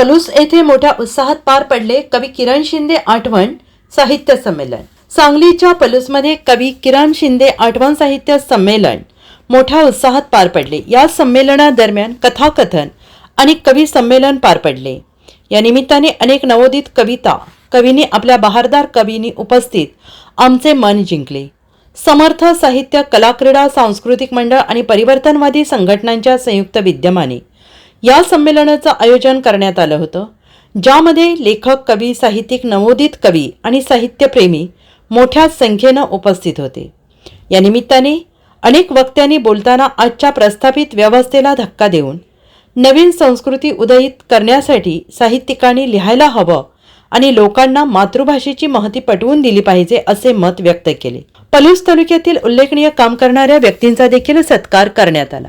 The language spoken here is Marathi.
पलूस येथे मोठ्या उत्साहात पार पडले. कवी किरण शिंदे आठवण साहित्य संमेलन. सांगलीच्या पलूसमध्ये कवी किरण शिंदे आठवण साहित्य संमेलन मोठ्या उत्साहात पार पडले. या संमेलनादरम्यान कथाकथन आणि कवी संमेलन पार पडले. या निमित्ताने अनेक नवोदित कविता कवींनी आपल्या बहारदार कवींनी उपस्थित आमचे मन जिंकले. समर्थ साहित्य कलाक्रीडा सांस्कृतिक मंडळ आणि परिवर्तनवादी संघटनांच्या संयुक्त विद्यमाने या संमेलनाचं आयोजन करण्यात आलं होतं ज्यामध्ये लेखक कवी साहित्यिक नवोदित कवी आणि साहित्यप्रेमी मोठ्या संख्येनं उपस्थित होते. या निमित्ताने अनेक वक्त्यांनी बोलताना आजच्या प्रस्थापित व्यवस्थेला धक्का देऊन नवीन संस्कृती उदयित करण्यासाठी साहित्यिकांनी लिहायला हवं आणि लोकांना मातृभाषेची महती पटवून दिली पाहिजे असे मत व्यक्त केले. पलूस तालुक्यातील उल्लेखनीय काम करणाऱ्या व्यक्तींचा देखील सत्कार करण्यात आला.